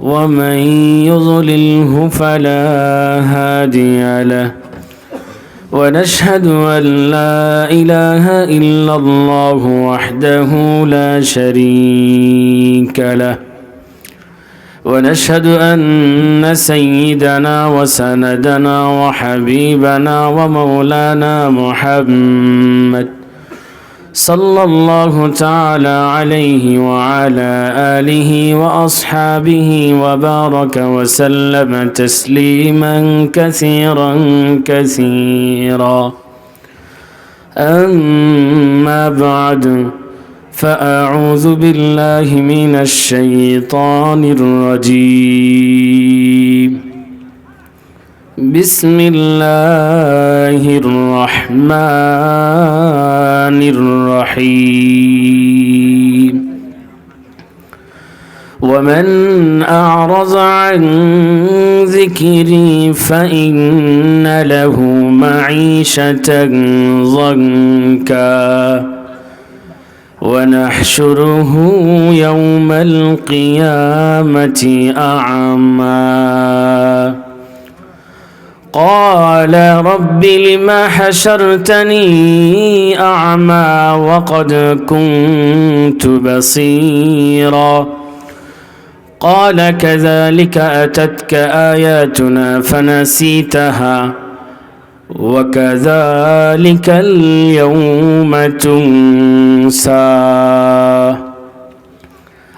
ومن يضلله فلا هادي له. ونشهد أن لا إله إلا الله وحده لا شريك له. ونشهد أن سيدنا وسندنا وحبيبنا ومولانا محمد صلى الله تعالى عليه وعلى آله وأصحابه وبارك وسلم تسليما كثيرا كثيرا. أما بعد فأعوذ بالله من الشيطان الرجيم. بسم الله الرحمن الرحيم. ومن أعرض عن ذكري فإن له معيشة ضنكا. ونحشره يوم القيامة أعمى. قال رب لم حشرتني أعمى وقد كنت بصيرا. قال كذلك أتتك آياتنا فنسيتها وكذلك اليوم تنسى.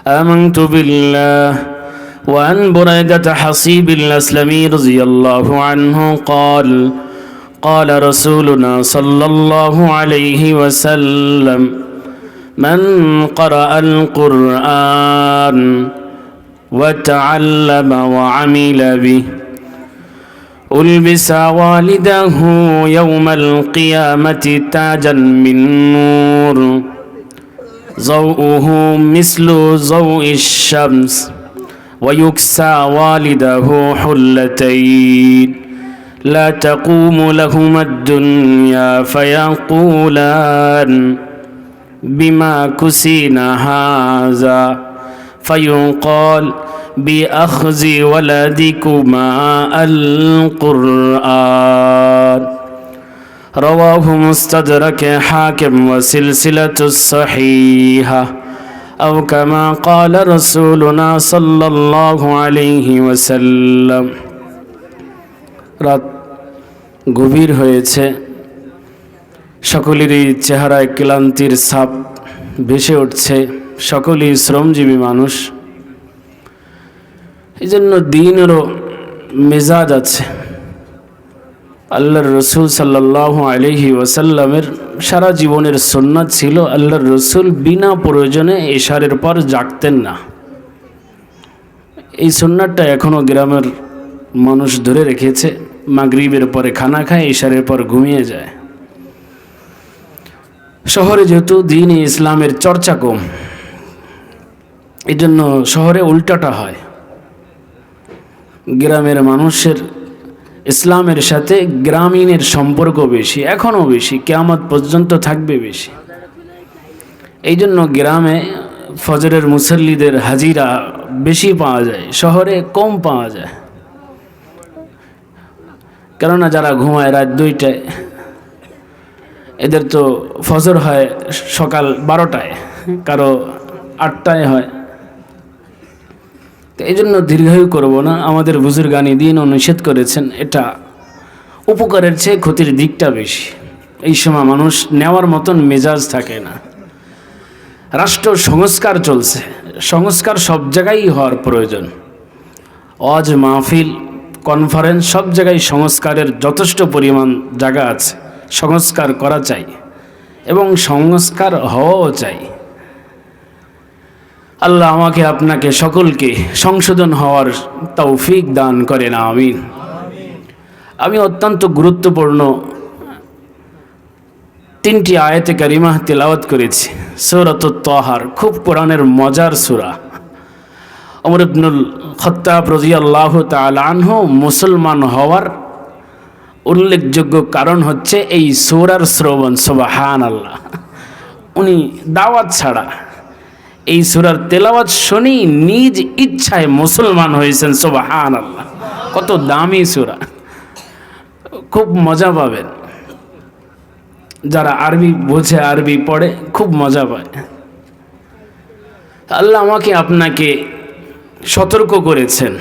آمنت بالله وعن بريدة حصيب الأسلمي رضي الله عنه قال قال رسولنا صلى الله عليه وسلم من قرأ القرآن وتعلم وعمل به ألبس والده يوم القيامة تاجا من نور ضوءه مثل ضوء الشمس. ويكسى والده حلتين. لا تقوم لهما الدنيا فيقولان بما كسينا هذا. فيقال بأخذ ولدكما القرآن. رواه مستدرك حاكم وسلسلة الصحيحة. أو كما قال رسولنا صلى الله عليه وسلم রাত গভীর হয়েছে সকলেরই চেহারায় ক্লান্তির ছাপ ভেসে উঠছে সকলেই শ্রমজীবী মানুষ এই জন্য দিনেরও মেজাজ আছে আল্লাহর রসুল সাল্লাহ আলহি ওসাল্লামের সারা জীবনের সন্ন্যাত ছিল, আল্লাহর রসুল বিনা প্রয়োজনে এশারের পর জাগতেন না। এই সন্ন্যাতটা এখনও গ্রামের মানুষ ধরে রেখেছে, মাগরিবের পরে খানা খায়, এশারের পর ঘুমিয়ে যায়। শহরে যেহেতু দিন ইসলামের চর্চা কম এই জন্য শহরে উল্টাটা হয়। গ্রামের মানুষের ইসলামের সাথে গ্রামীণের সম্পর্ক বেশি, এখনও বেশি, কেয়ামত পর্যন্ত থাকবে বেশি। এই জন্য গ্রামে ফজরের মুসল্লিদের হাজিরা বেশি পাওয়া যায়, শহরে কম পাওয়া যায়। কেননা যারা ঘুমায় রাত দুইটায়, এদের তো ফজর হয় সকাল বারোটায়, কারও আটটায় হয়। তো এই জন্য দীর্ঘায়ু করব না। আমাদের বুজুর্গানি দিন নিষেধ করেছেন। এটা উপকারের চেয়ে ক্ষতির দিকটা বেশি। এই সময় মানুষ নেওয়ার মতন মেজাজ থাকে না। রাষ্ট্র সংস্কার চলছে। সংস্কার সব জায়গায় হওয়ার প্রয়োজন। অজ মাহফিল, কনফারেন্স সব জায়গায় সংস্কারের যথেষ্ট পরিমাণ জায়গা আছে। সংস্কার করা চাই এবং সংস্কার হওয়াও চাই। আল্লাহ আমাকে আপনাকে সকলকে সংশোধন হওয়ার তৌফিক দান করেন, আমিন। আমি অত্যন্ত গুরুত্বপূর্ণ তিনটি আয়াতে কারিমাহ তেলাওয়াত করেছি। সৌরত তহার, খুব কোরআনের মজার সুরা। অমর ইবনুল খত্তাব রাজি আল্লাহ তালানহ মুসলমান হওয়ার উল্লেখযোগ্য কারণ হচ্ছে এই সৌরার শ্রবণ সোবাহান আল্লাহ উনি দাওয়াত ছাড়া এই সুরার তেলাওয়াত শুনি নিজ ইচ্ছায় মুসলমান হয়েছেন সোবাহান আল্লাহ কত দামি সুরা। খুব মজা পাবেন। যারা আরবি বোঝে আরবি পড়ে, খুব মজা পায়। আল্লাহ আমাকে আপনাকে সতর্ক করেছেন।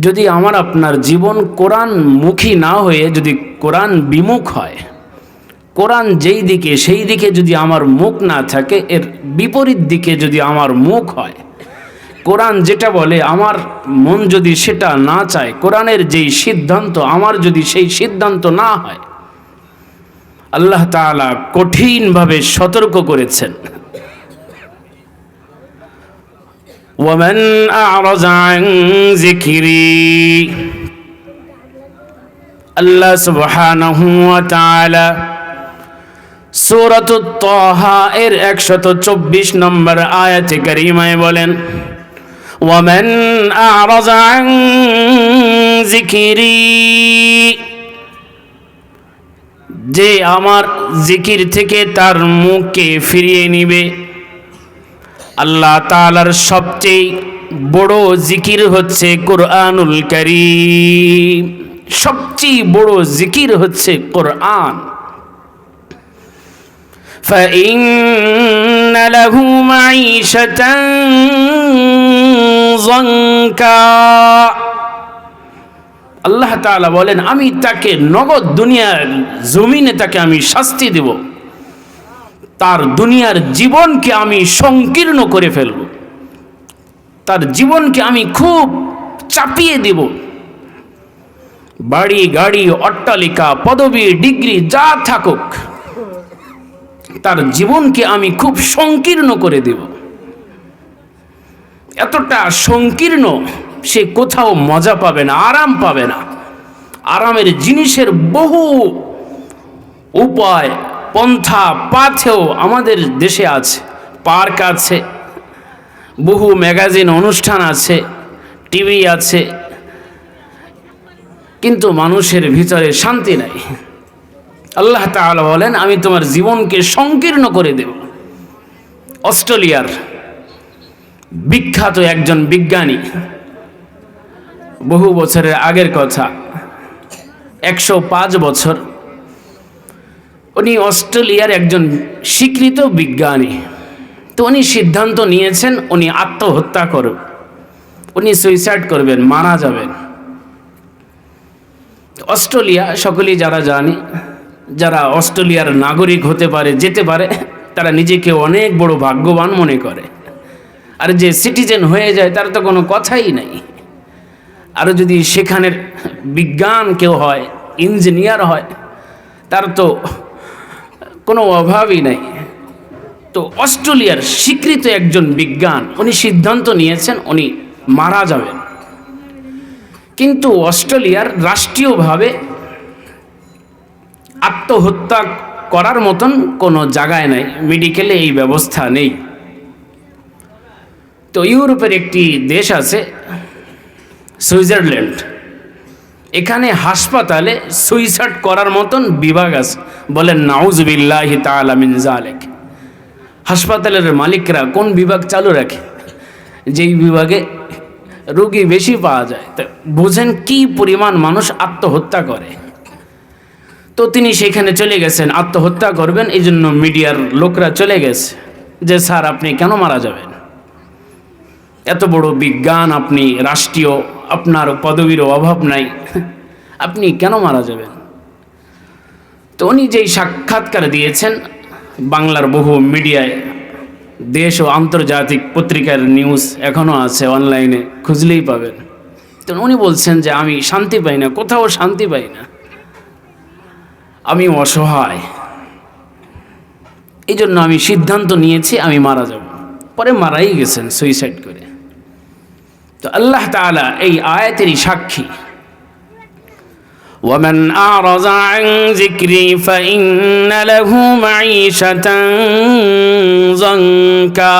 যদি আমার আপনার জীবন কোরআন মুখী না হয়ে, যদি কোরআন বিমুখ হয় কোরআন যেই দিকে সেই দিকে যদি আমার মুখ না থাকে এর বিপরীত দিকে যদি আমার মুখ হয় কোরআন যেটা বলে আমার মন যদি সেটা না চায় কোরআনের যেই সিদ্ধান্ত আমার যদি সেই সিদ্ধান্ত না হয় আল্লাহ তাআলা কঠিনভাবে সতর্ক করেছেন ومن أعرض عن ذكري আল্লাহ সুবহানাহু ওয়া তাআলা সুরত তহা এর একশত চব্বিশ নম্বর আয়াত করিমায় বলেন, ওয়ামেন আরজাং জিকিরি যে আমার জিকির থেকে তার মুখকে ফিরিয়ে নিবে। আল্লাহ তালার সবচেয়ে বড় জিকির হচ্ছে কোরআনুল করিম। সবচেয়ে বড় জিকির হচ্ছে কোরআন। فإن له معيشة ضنكا আল্লাহ তাআলা বলেন আমি তাকে নগদ দুনিয়ার জমিনে তাকে আমি শাস্তি দেব তার দুনিয়ার জীবনকে আমি সংকীর্ণ করে ফেলব তার জীবনকে আমি খুব চাপিয়ে দেব বাড়ি গাড়ি অট্টালিকা পদবী ডিগ্রি যা থাকুক তার জীবনকে আমি খুব সংকীর্ণ করে দেব। এতটা সংকীর্ণ সে কোথাও মজা পাবে না, আরাম পাবে না। আরামের জিনিসের বহু উপায়, পন্থা, পাথেও আমাদের দেশে আছে, পার্ক আছে, বহু ম্যাগাজিন অনুষ্ঠান আছে, টিভি আছে। কিন্তু মানুষের ভিতরে শান্তি নাই। আল্লাহ তাআলা বলেন, আমি তোমার জীবনকে সংকীর্ণ করে দেব। অস্ট্রেলিয়ার বিখ্যাত একজন বিজ্ঞানী, বহু বছরের আগের কথা, একশো পাঁচ বছর, উনি অস্ট্রেলিয়ার একজন স্বীকৃত বিজ্ঞানী। তো উনি সিদ্ধান্ত নিয়েছেন, উনি আত্মহত্যা করবেন উনি সুইসাইড করবেন, মারা যাবেন। অস্ট্রেলিয়া, সকলেই যারা জানে যারা অস্ট্রেলিয়ার নাগরিক হতে পারে, যেতে পারে, তারা নিজেকে অনেক বড় ভাগ্যবান মনে করে। আর যে সিটিজেন হয়ে যায়, তার তো কোনো কথাই নাই। আরও যদি সেখানের বিজ্ঞান কেউ হয় ইঞ্জিনিয়ার হয়, তার তো কোনো অভাবই নাই। তো অস্ট্রেলিয়ার স্বীকৃত একজন বিজ্ঞান, উনি সিদ্ধান্ত নিয়েছেন, উনি মারা যাবেন। কিন্তু অস্ট্রেলিয়ার রাষ্ট্রীয়ভাবে আত্মহত্যা করার মতন কোনো জায়গায় নাই। মেডিকেলে এই ব্যবস্থা নেই। তো ইউরোপের একটি দেশ আছে, সুইজারল্যান্ড। এখানে হাসপাতালে সুইসাইড করার মতন বিভাগ আছে। বলেন, নাউজবিল্লাহি তাআলা মিন জালেক হাসপাতালের মালিকরা কোন বিভাগ চালু রাখে? যেই বিভাগে রোগী বেশি পাওয়া যায়। তা বোঝেন কি পরিমাণ মানুষ আত্মহত্যা করে। তো তিনি সেখানে চলে গেছেন, আত্মহত্যা করবেন এই জন্য মিডিয়ার লোকরা চলে গেছে। যে, স্যার, আপনি কেন মারা যাবেন? এত বড় বিজ্ঞান, আপনি রাষ্ট্রীয়, আপনার পদবীরও অভাব নাই। আপনি কেন মারা যাবেন? তো উনি যেই সাক্ষাৎকার দিয়েছেন, বাংলার বহু মিডিয়ায়, দেশ ও আন্তর্জাতিক পত্রিকার নিউজ এখনও আছে অনলাইনে, খুঁজলেই পাবেন। তো উনি বলছেন যে, আমি শান্তি পাই না, কোথাও শান্তি পাই না। আমি অসহায় এই জন্য আমি সিদ্ধান্ত নিয়েছি আমি মারা যাব পরে মারাই গেছেন সুইসাইড করে তো আল্লাহ তাআলা এই আয়াতেরই সাক্ষী ومن أعرض عن ذكري فإن له معيشة ضنكا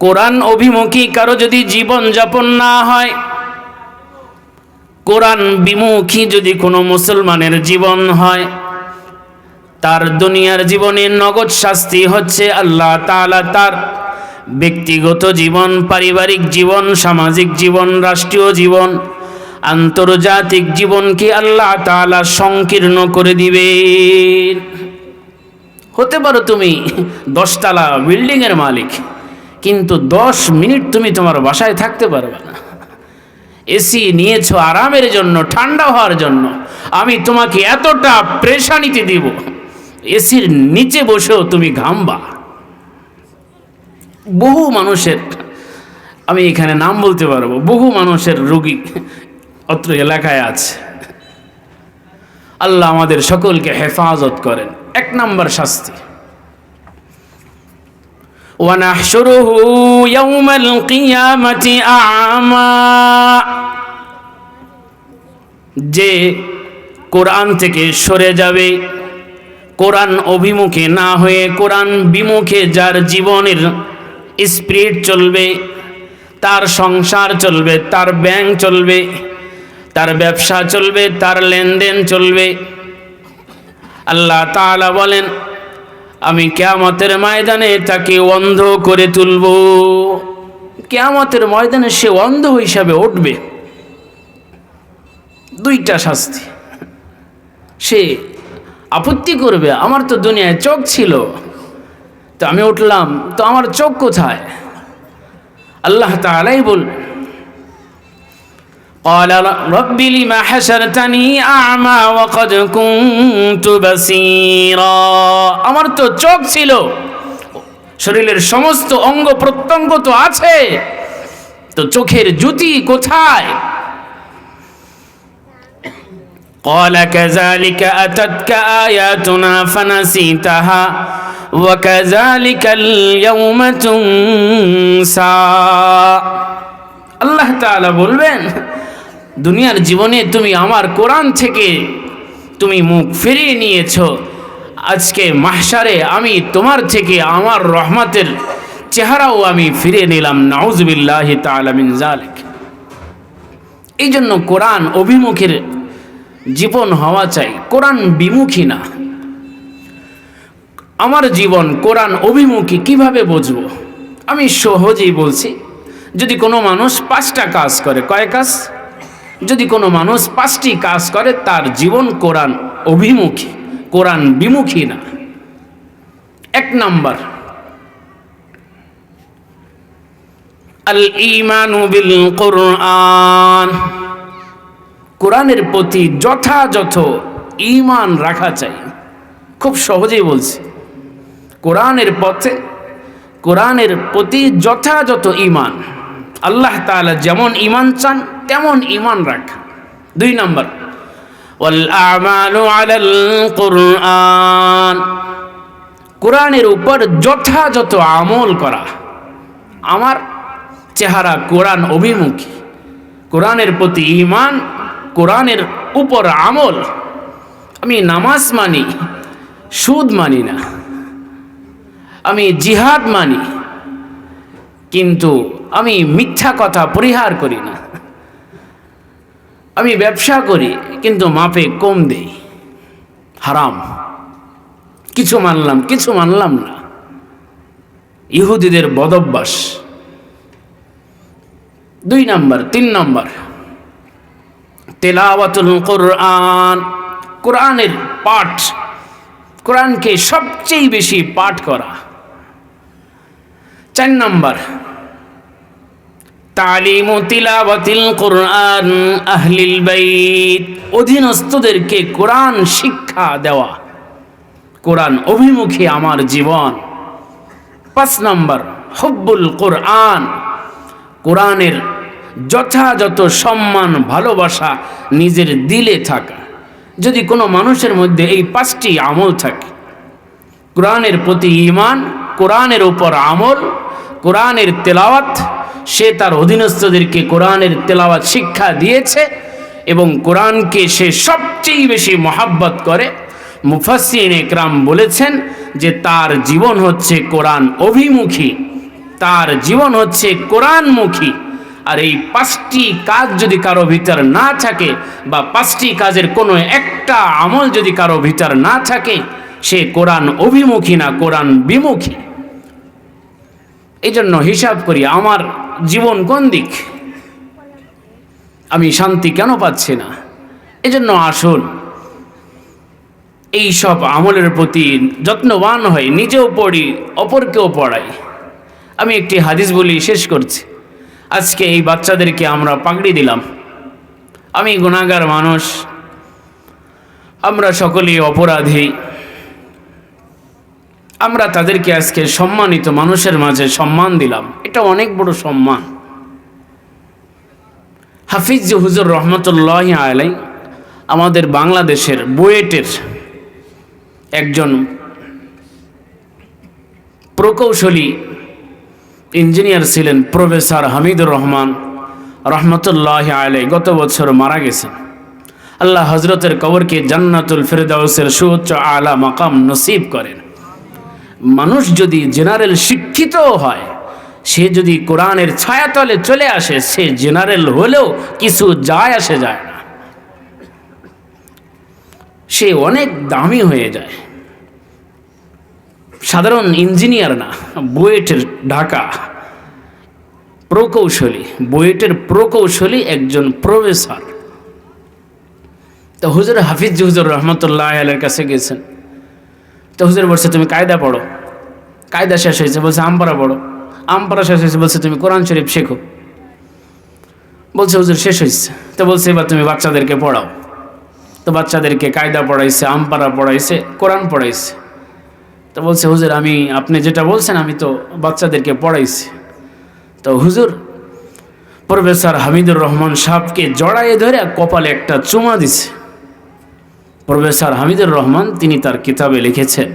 কোরআন অভিমুখী কারো যদি জীবন যাপন না হয় কোরআন বিমুখী যদি কোনো মুসলমানের জীবন হয়, তার দুনিয়ার জীবনে নগদ শাস্তি হচ্ছে আল্লাহ তাআলা তার ব্যক্তিগত জীবন, পারিবারিক জীবন, সামাজিক জীবন, রাষ্ট্রীয় জীবন, আন্তর্জাতিক জীবনকে আল্লাহ তাআলা সংকীর্ণ করে দিবে। হতে পারো তুমি দশতলা বিল্ডিংয়ের মালিক, কিন্তু দশ মিনিট তুমি তোমার বাসায় থাকতে পারবে না। এসি নিয়েছো আরামের জন্য, ঠান্ডা হওয়ার জন্য। আমি তোমাকে এতটা প্রেশানিতে দিব। এসির নিচে বসেও তুমি ঘামবা। বহু মানুষের, আমি এখানে নাম বলতে পারব, বহু মানুষের রোগী অত্র এলাকায় আছে। আল্লাহ আমাদের সকলকে হেফাজত করেন। এক নম্বর শাস্তি। ونحشره يوم القيامة أعمى যে কোরআন থেকে সরে যাবে কোরআন অভিমুখে না হয়ে কোরআন বিমুখে যার জীবনের স্পিরিট চলবে তার সংসার চলবে তার ব্যাংক চলবে তার ব্যবসা চলবে তার লেনদেন চলবে আল্লাহ তাআলা বলেন আমি কেয়ামতের ময়দানে তাকে অন্ধ করে তুলব। কেয়ামতের ময়দানে সে অন্ধ হিসাবে উঠবে। দুইটা শাস্তি। সে আপত্তি করবে, আমার তো দুনিয়ায় চোখ ছিল, তো আমি উঠলাম, তো আমার চোখ কোথায়? আল্লাহ তাআলাই বল قال رب لما حشرتني أعمى وقد كنت بصيرا আমার তো চোখ ছিল শরীরের সমস্ত অঙ্গ প্রত্যঙ্গ তো আছে তো চোখের জ্যোতি কোথায় قال كذلك أتتك آياتنا فنسيتها وكذلك اليوم تنسى আল্লাহ তাআলা বলবেন দুনিয়ার জীবনে তুমি আমার কোরআন থেকে তুমি মুখ ফিরিয়ে নিয়েছ। আজকে মাহশারে আমি তোমার থেকে আমার রহমতের চেহারাও আমি ফিরিয়ে নিলাম। নাউজবিল্লাহ তাআলা মিন জালিক এই জন্য কোরআন অভিমুখের জীবন হওয়া চাই। কোরআন বিমুখী না। আমার জীবন কোরআন অভিমুখী কীভাবে বুঝব? আমি সহজেই বলছি, যদি কোনো মানুষ পাঁচটা কাজ করে, কয় কাজ? যদি কোনো মানুষ পাঁচটি কাজ করে, তার জীবন কোরআন অভিমুখী, কোরআন বিমুখী না। এক নাম্বার। আল ইমানু কোরআন কোরআনের প্রতি যথাযথ ইমান রাখা চাই। খুব সহজেই বলছি। কোরআনের পথে, কোরআনের প্রতি যথাযথ ইমান আল্লাহ তালা যেমন ইমান চান, তেমন ইমান রাখা দুই নম্বর কোরআনের উপর যথাযথ আমল করা। আমার চেহারা কোরআন অভিমুখী। কোরআনের প্রতি ইমান কোরআনের উপর আমল। আমি নামাজ মানি, সুদ মানি না। আমি জিহাদ মানি। কিন্তু আমি মিথ্যা কথা পরিহার করি না। আমি ব্যবসা করি, কিন্তু মাপে কম দেই। হারাম। কিছু মানলাম কিছু মানলাম না। ইহুদিদের বদভ্যাস। দুই নাম্বার, তিন নাম্বার। তেলাওয়াতুল কোরআন, কোরআনের পাঠ। কোরআনকে সবচেয়ে বেশি পাঠ করা। চার নাম্বার তালিম তিলাবাতিল কোরআন আহলিল বাইত। অধীনস্থদেরকে কোরআন শিক্ষা দেওয়া, কোরআন অভিমুখী আমার জীবন। পাঁচ নম্বর, হব্বুল কোরআন। কোরআনের যথাযথ সম্মান, ভালোবাসা নিজের দিলে থাকা। যদি কোনো মানুষের মধ্যে এই পাঁচটি আমল থাকে, কোরআনের প্রতি ইমান কোরআনের উপর আমল, কোরআনের তেলাওয়াত সে তার অধীনস্থদেরকে কোরআনের তেলাওয়াত শিক্ষা দিয়েছে এবং কোরআনকে সে সবচেয়ে বেশি মহাব্বত করে। মুফাসিন একরাম বলেছেন যে তার জীবন হচ্ছে কোরআন অভিমুখী, তার জীবন হচ্ছে কোরআনমুখী। আর এই পাঁচটি কাজ যদি কারও ভিতর না থাকে বা পাঁচটি কাজের কোনো একটা আমল যদি কারও ভিতর না থাকে, সে কোরআন অভিমুখী না, কোরআন বিমুখী। এই জন্য হিসাব করি, আমার জীবন কোন দিক? আমি শান্তি কেন পাচ্ছি না? এজন্য আসুন। এই সব আমলের প্রতি যত্নবান হই, নিজেও পড়ি, অপরকেও পড়াই। আমি একটি হাদিস বলি, শেষ করছি। আজকে এই বাচ্চাদেরকে আমরা পাগড়ি দিলাম। আমি গুণাগার মানুষ। আমরা সকলেই অপরাধী। আমরা তাদেরকে আজকে সম্মানিত মানুষের মাঝে সম্মান দিলাম। এটা অনেক বড় সম্মান। হাফিজ হুজুর রহমতুল্লাহ আলাই আমাদের বাংলাদেশের বুয়েটের একজন প্রকৌশলী ইঞ্জিনিয়ার ছিলেন প্রফেসর হামিদুর রহমান রহমতুল্লাহ আলাই গত বছর মারা গেছেন। আল্লাহ হজরতের কবরকে জান্নাতুল ফেরদাউসের সুউচ্চ আলা মাকাম নসিব করেন। মানুষ যদি জেনারেল শিক্ষিত হয়, সে যদি কোরআনের ছায়াতলে চলে আসে, সে জেনারেল হলেও কিছু যায় আসে যায় না। সে অনেক দামি হয়ে যায়। সাধারণ ইঞ্জিনিয়ার না, বুয়েটের ঢাকা। প্রকৌশলী, বুয়েটের প্রকৌশলী একজন প্রফেসর। তো হুজুর হাফিজ হুজুর রহমতুল্লাহ আলের কাছে গেছেন। তো হুজুর বলছে, তুমি কায়দা পড়ো। কায়দা শেষ হয়েছে, বলছে আমপারা পড়ো। আমপারা শেষ হয়েছে, বলছে, তুমি কোরআন শরীফ শেখো। বলছে, হুজুর, শেষ হয়েছে। তো বলছে, এবার তুমি বাচ্চাদেরকে পড়াও। তো বাচ্চাদেরকে কায়দা পড়াইছে আমপারা পড়াইছে, কোরআন পড়াইছে। তো বলছে, হুজুর, আমি, আপনি যেটা বলছেন, আমি তো বাচ্চাদেরকে পড়াইছি। তো হুজুর, প্রফেসর হামিদুর রহমান সাহেবকে জড়াইয়ে ধরে কপালে একটা চুমা দিছে। প্রফেসর হামিদুর রহমান তিনি তার কিতাবে লিখেছেন,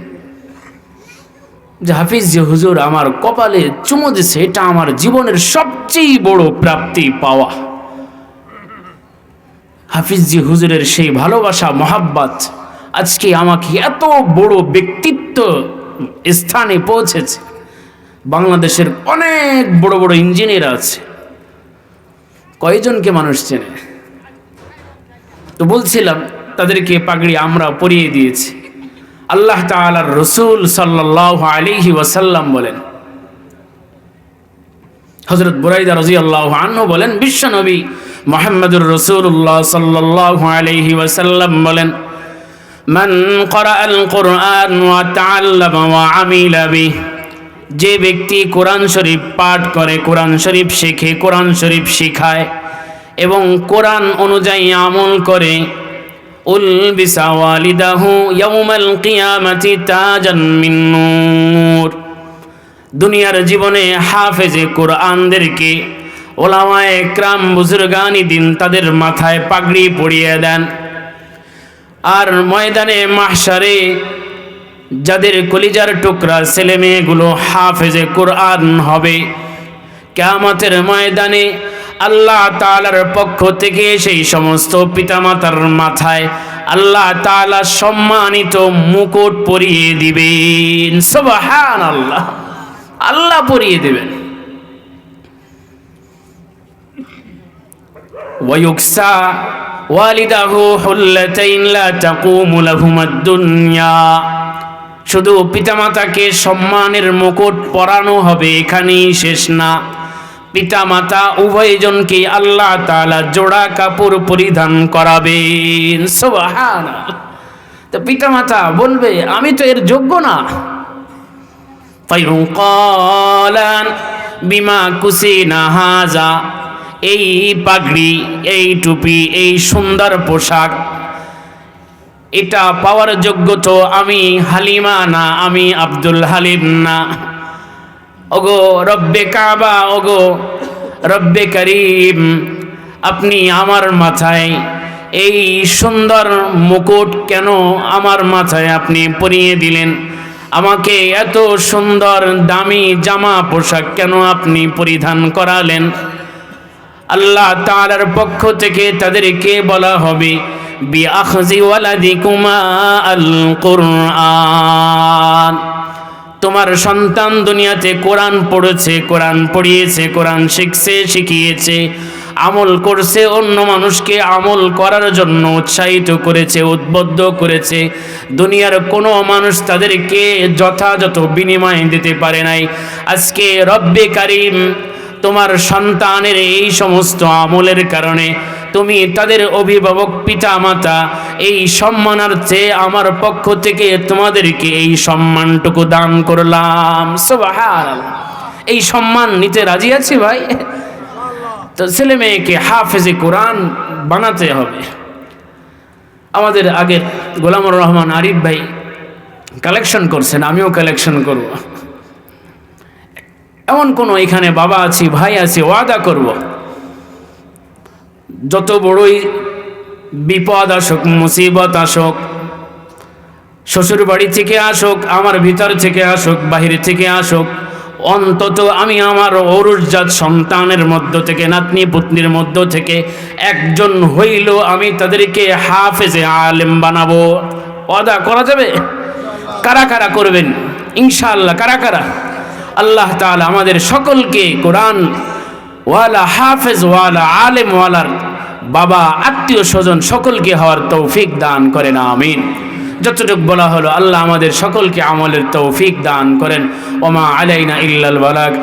যে হাফিজ যে হুজুর, আমার কপালে চুমো দিছে, এটা আমার জীবনের সবচেয়ে বড় প্রাপ্তি পাওয়া। হাফিজ জি হুজুরের সেই ভালোবাসা, মহাব্বাত, আজকে আমাকে এত বড় ব্যক্তিত্ব স্থানে পৌঁছেছে। বাংলাদেশের অনেক বড় বড় ইঞ্জিনিয়ার আছে। কয়জনকে মানুষ চেনে? তো বলছিলাম তাদেরকে পাগড়ি আমরা পরিয়ে দিয়েছি। আল্লাহ তালার রসুল সাল্লাহ আলিহি ওয়াসাল্লাম বলেন হজরত বুরাইদা রাজি আল্লাহ আনহু বলেন, বিশ্ব নবী মোহাম্মদুর রসুল্লাহ সাল্লাহ আলিহি ওয়াসাল্লাম বলেন, মান করা আল কোরআন ওয়া তাআল্লাম যে ব্যক্তি কোরআন শরীফ পাঠ করে, কোরআন শরীফ শেখে, কোরআন শরীফ শিখায় এবং কোরআন অনুযায়ী আমল করে উলবিসা ওয়ালিদাহু ইয়াউমাল কিয়ামাতি তাজান মিন দুনিয়ার জীবনে হাফেজে কোরআনদেরকে ওলামায়ে ক্রাম বুজুর্গানি দিন তাদের মাথায় পাগড়ি পরিয়ে দেন। আর ময়দানে মাহসারে যাদের কলিজার টুকরা ছেলে মেয়েগুলো হাফেজে কোরআন হবে, কেয়ামতের ময়দানে আল্লাহ তালার পক্ষ থেকে সেই সমস্ত পিতামাতার মাথায় আল্লাহ তালা সম্মানিত মুকুট পরিয়ে দিবেন। সবহান আল্লাহ আল্লাহ পরিয়ে দেবেন। শুধু পিতামাতাকে সম্মানের মুকুট পরানো হবে এখানেই শেষ না। পিতামাতা উভয়জনকে আল্লাহ তাআলা জোড়া কাপড় পরিধান করাবেন সুবহানাল্লাহ। তো পিতামাতা বলবে, আমি তো এর যোগ্য না। ফাইউকালান বিমা কুসিনা হাজা। এই পাগড়ি, এই টুপি, এই সুন্দর পোশাক, এটা পাওয়ার যোগ্য তো আমি হালিমা না, আমি আব্দুল হালিম না। ওগো রব্বে কাবা, ওগো রব্বে করিম, আপনি আমার মাথায় এই সুন্দর মুকুট কেন আমার মাথায় আপনি পরিয়ে দিলেন? আমাকে এত সুন্দর দামি জামা পোশাক কেন আপনি পরিধান করালেন? আল্লাহ তাআলার পক্ষ থেকে তাদেরকে বলা হবে, বি আখজি ওয়ালাদিকুমা আল কুরআন তোমার সন্তান দুনিয়াতে কোরআন পড়েছে, কোরআন পড়িয়েছে, কোরআন শিখছে, শিখিয়েছে, আমল করছে, অন্য মানুষকে আমল করার জন্য উৎসাহিত করেছে, উদ্বুদ্ধ করেছে। দুনিয়ার কোনো মানুষ তাদেরকে যথাযথ বিনিময় দিতে পারে নাই। আজকে রব্বে কারিম তোমার সন্তানের এই সমস্ত আমলের কারণে তুমি তাদের অভিভাবক পিতা মাতা এই সম্মানার্থে আমার পক্ষ থেকে তোমাদেরকে এই সম্মানটুকু দান করলাম। এই সম্মান নিতে রাজি আছি ভাই? তো ছেলে মেয়েকে হাফেজে কোরআন বানাতে হবে। আমাদের আগের গোলামুর রহমান আরিফ ভাই কালেকশন করছেন, আমিও কালেকশন করব। এমন কোনো এখানে বাবা আছি, ভাই আছি, ওয়াদা করব। যত বড়ই বিপদ আসুক, মুসিবত আসুক, শ্বশুর বাড়ি থেকে আসুক, আমার ভিতর থেকে আসুক, বাহির থেকে আসুক, অন্তত আমি আমার অরুজাত সন্তানের মধ্য থেকে, নাতনি পুতনির মধ্য থেকে একজন হইল আমি তাদেরকে হাফেজে আলেম বানাবো। অদা করা যাবে? কারা কারা করবেন? ইনশাআল্লাহ, কারা কারা? আল্লাহ তাআলা আমাদের সকলকে কোরআন ওয়ালা হাফেজ, ওয়ালা আলেম, ওয়ালার বাবা, আত্মীয় স্বজন সকলকে হওয়ার তৌফিক দান করেন, আমিন। যতটুক বলা হলো, আল্লাহ আমাদের সকলকে আমলের তৌফিক দান করেন। ওমা আলাইনা ইল্লাল বালাগ।